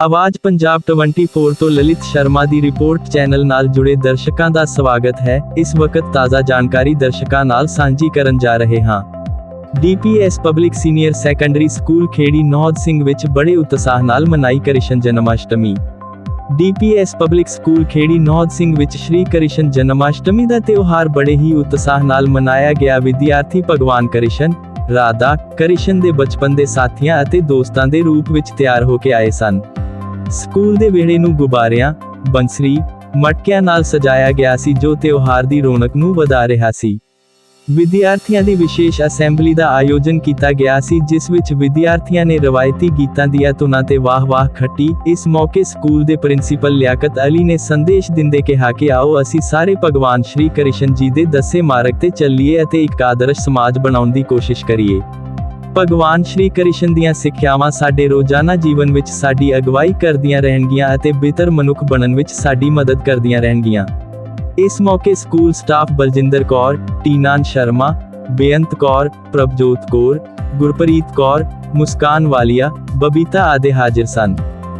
ਆਵਾਜ਼ ਪੰਜਾਬ 24 ਤੋਂ ਲਲਿਤ ਸ਼ਰਮਾ ਦੀ ਰਿਪੋਰਟ ਚੈਨਲ ਨਾਲ ਜੁੜੇ ਦਰਸ਼ਕਾਂ ਦਾ ਸਵਾਗਤ ਹੈ। ਇਸ ਵਕਤ ਤਾਜ਼ਾ ਜਾਣਕਾਰੀ ਦਰਸ਼ਕਾਂ ਨਾਲ ਸਾਂਝੀ ਕਰਨ ਜਾ ਰਹੇ ਹਾਂ। DPS public senior secondary school Kheri Naud Singh ਵਿੱਚ ਬੜੇ ਉਤਸ਼ਾਹ ਨਾਲ ਮਨਾਈ Krishna Janmashtami. DPS public school Kheri Naud Singh ਵਿੱਚ ਸ਼੍ਰੀ ਕ੍ਰਿਸ਼ਨ ਜਨਮਾਸ਼ਟਮੀ ਦਾ ਤਿਉਹਾਰ ਬੜੇ ਹੀ ਉਤਸ਼ਾਹ ਨਾਲ ਮਨਾਇਆ ਗਿਆ। ਵਿਦਿਆਰਥੀ ਭਗਵਾਨ ਕ੍ਰਿਸ਼ਨ, ਰਾਧਾ, ਕ੍ਰਿਸ਼ਨ ਦੇ ਬਚਪਨ ਦੇ ਸਾਥੀਆਂ ਅਤੇ ਦੋਸਤਾਂ ਦੇ ਰੂਪ ਵਿੱਚ ਤਿਆਰ ਹੋ ਕੇ ਆਏ ਸਨ। ਸਕੂਲ ਦੇ ਵਿਹੜੇ ਨੂੰ ਗੁਬਾਰਿਆਂ, ਬੰਸਰੀ, ਮਟਕਿਆਂ ਨਾਲ ਸਜਾਇਆ ਗਿਆ ਸੀ ਜੋ ਤਿਉਹਾਰ ਦੀ ਰੌਣਕ ਨੂੰ ਵਧਾ ਰਿਹਾ ਸੀ। ਵਿਦਿਆਰਥੀਆਂ ਦੀ ਵਿਸ਼ੇਸ਼ ਅਸੈਂਬਲੀ ਦਾ ਆਯੋਜਨ ਕੀਤਾ ਗਿਆ ਸੀ ਜਿਸ ਵਿੱਚ ਵਿਦਿਆਰਥੀਆਂ ਨੇ ਰਵਾਇਤੀ ਗੀਤਾਂ ਦੀਆਂ ਧੁਨਾਂ ਤੇ ਵਾਹ-ਵਾਹ ਖੱਟੀ। ਇਸ ਮੌਕੇ ਸਕੂਲ ਦੇ ਪ੍ਰਿੰਸੀਪਲ ਲਿਆਕਤ ਅਲੀ ਨੇ ਸੰਦੇਸ਼ ਦਿੰਦੇ ਕਿਹਾ ਕਿ ਆਓ ਅਸੀਂ ਸਾਰੇ ਭਗਵਾਨ ਸ਼੍ਰੀ ਕ੍ਰਿਸ਼ਨ ਜੀ ਦੇ ਦੱਸੇ ਮਾਰਗ ਤੇ ਚੱਲੀਏ ਅਤੇ ਇੱਕ ਆਦਰਸ਼ ਸਮਾਜ ਬਣਾਉਣ ਦੀ ਕੋਸ਼ਿਸ਼ ਕਰੀਏ। ਭਗਵਾਨ ਸ਼੍ਰੀ ਕ੍ਰਿਸ਼ਨ ਦੀਆਂ ਸਿੱਖਿਆਵਾਂ ਸਾਡੇ ਰੋਜ਼ਾਨਾ ਜੀਵਨ ਵਿੱਚ ਸਾਡੀ ਅਗਵਾਈ ਕਰਦੀਆਂ ਰਹਿਣਗੀਆਂ ਅਤੇ ਬਿਹਤਰ ਮਨੁੱਖ ਬਣਨ ਵਿੱਚ ਸਾਡੀ ਮਦਦ ਕਰਦੀਆਂ ਰਹਿਣਗੀਆਂ। ਇਸ ਮੌਕੇ ਸਕੂਲ ਸਟਾਫ ਬਲਜਿੰਦਰ ਕੌਰ ਟੀਨਾਨ ਸ਼ਰਮਾ, ਬੇਅੰਤ ਕੌਰ, ਪ੍ਰਭਜੋਤ ਕੌਰ, ਗੁਰਪ੍ਰੀਤ ਕੌਰ, ਮੁਸਕਾਨ ਵਾਲੀਆ, ਬਬੀਤਾ ਆਦਿ ਹਾਜ਼ਰ ਸਨ।